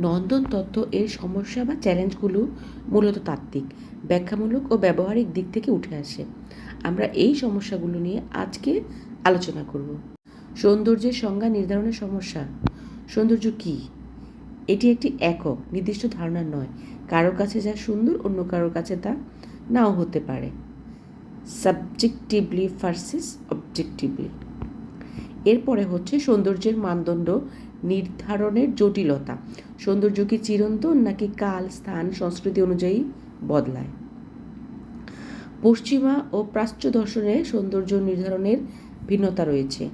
নন্দন তত্ত্ব এর সমস্যা বা চ্যালেঞ্জগুলো মূলত তাত্ত্বিক, ব্যাখ্যামূলক ও ব্যবহারিক দিক থেকে উঠে আসে। আমরা এই সমস্যাগুলো নিয়ে আজকে আলোচনা করব। সৌন্দর্যের সংজ্ঞা নির্ধারণের সমস্যা। সৌন্দর্য কী? এটি একটি একক, নির্দিষ্ট ধারণা নয়। কারও কাছে যা সুন্দর, অন্য কারোর কাছে তা নাও হতে পারে। Subjectively versus objectively. এরপরে হচ্ছে সৌন্দর্যের মানদণ্ড নির্ধারণের জটিলতা। সৌন্দর্য কি চিরন্তন নাকি কাল স্থান সংস্কৃতি অনুযায়ী বদলায়? পশ্চিমা ও প্রাচ্য দর্শনে সৌন্দর্য নির্ধারণের ভিন্নতা রয়েছে।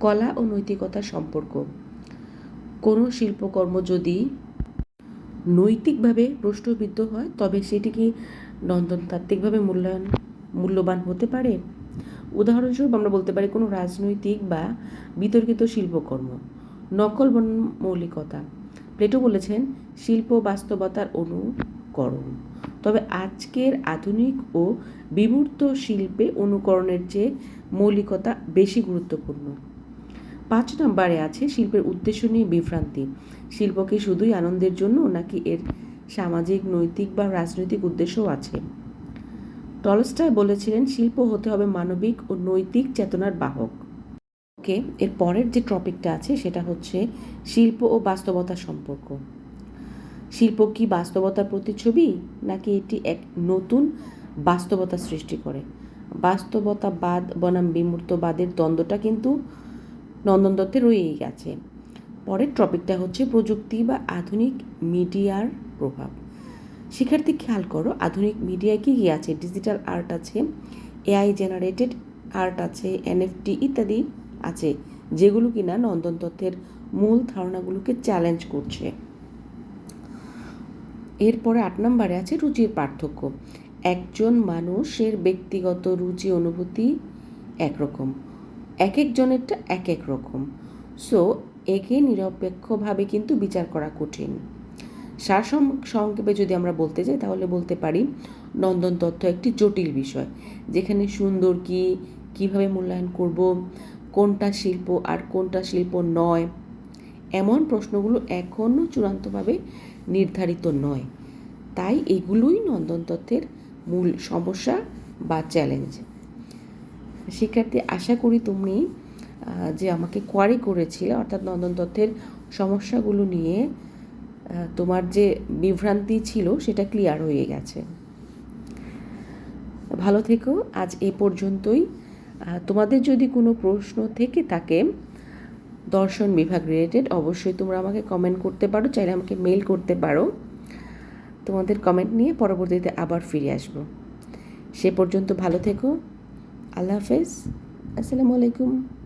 কলা ও নৈতিকতার সম্পর্ক। কোনো শিল্পকর্ম যদি নৈতিকভাবে প্রশ্নবিদ্ধ হয়, তবে সেটি কি নন্দনতাত্ত্বিকভাবে মূল্যায়ন, মূল্যবান হতে পারে? উদাহরণস্বরূপ আমরা বলতে পারি, কোনো রাজনৈতিক বা বিতর্কিত শিল্পকর্ম নকল মৌলিকতা। প্লেটো বলেছেন, শিল্প বাস্তবতার অনুকরণ। তবে আজকের আধুনিক ও বিমূর্ত শিল্পে অনুকরণের চেয়ে মৌলিকতা বেশি গুরুত্বপূর্ণ। পাঁচ নম্বরে আছে শিল্পের উদ্দেশ্য নিয়ে বিভ্রান্তি। শিল্পকে শুধুই আনন্দের জন্য নাকি এর সামাজিক, নৈতিক বা রাজনৈতিক উদ্দেশ্যও আছে? টলস্টয় বলেছিলেন, শিল্প হতে হবে মানবিক ও নৈতিক চেতনার বাহক। ওকে এর পরের যে টপিকটা আছে সেটা হচ্ছে শিল্প ও বাস্তবতার সম্পর্ক। শিল্প কি বাস্তবতার প্রতিচ্ছবি নাকি এটি এক নতুন বাস্তবতা সৃষ্টি করে? বাস্তবতাবাদ বনাম বিমূর্তবাদের দ্বন্দ্বটা কিন্তু নন্দন দত্তে রয়েই গেছে। পরের টপিকটা হচ্ছে প্রযুক্তি বা আধুনিক মিডিয়ার প্রভাব। শিক্ষার্থী খেয়াল করো, আধুনিক মিডিয়ায় কী কী আছে? ডিজিটাল আর্ট আছে, এআই জেনারেটেড আর্ট আছে, এনএফটি ইত্যাদি আছে, যেগুলো কিনা নন্দন তত্ত্বের মূল ধারণাগুলোকে চ্যালেঞ্জ করছে। এরপরে আট নম্বরে আছে রুচির পার্থক্য। একজন মানুষের ব্যক্তিগত রুচি অনুভূতি একরকম, এক একজনেরটা এক এক রকম। সো একে নিরপেক্ষভাবে কিন্তু বিচার করা কঠিন। সার সংক্ষেপে যদি আমরা বলতে যাই, তাহলে বলতে পারি নন্দন তত্ত্ব একটি জটিল বিষয়, যেখানে সুন্দর কি, কীভাবে মূল্যায়ন করব কোনটা শিল্প আর কোনটা শিল্প নয়? এমন প্রশ্নগুলো এখনও চূড়ান্তভাবে নির্ধারিত নয়। তাই এগুলোই নন্দন তত্ত্বের মূল সমস্যা বা চ্যালেঞ্জ। শিক্ষার্থী, আশা করি তুমি যে আমাকে কোয়ারি করেছিলে, অর্থাৎ নন্দন তত্ত্বের সমস্যাগুলো নিয়ে তোমার যে বিভ্রান্তি ছিল, সেটা ক্লিয়ার হয়ে গেছে। ভালো থেকো। আজ এ পর্যন্তই। তোমাদের যদি কোনো প্রশ্ন থেকে থাকে, দর্শন বিভাগ রিলেটেড অবশ্যই তোমরা আমাকে কমেন্ট করতে পারো, চাইলে আমাকে মেল করতে পারো। তোমাদের কমেন্ট নিয়ে পরবর্তীতে আবার ফিরে আসব। সে পর্যন্ত ভালো থেকো। আল্লাহ হাফেজ। আসসালামু আলাইকুম।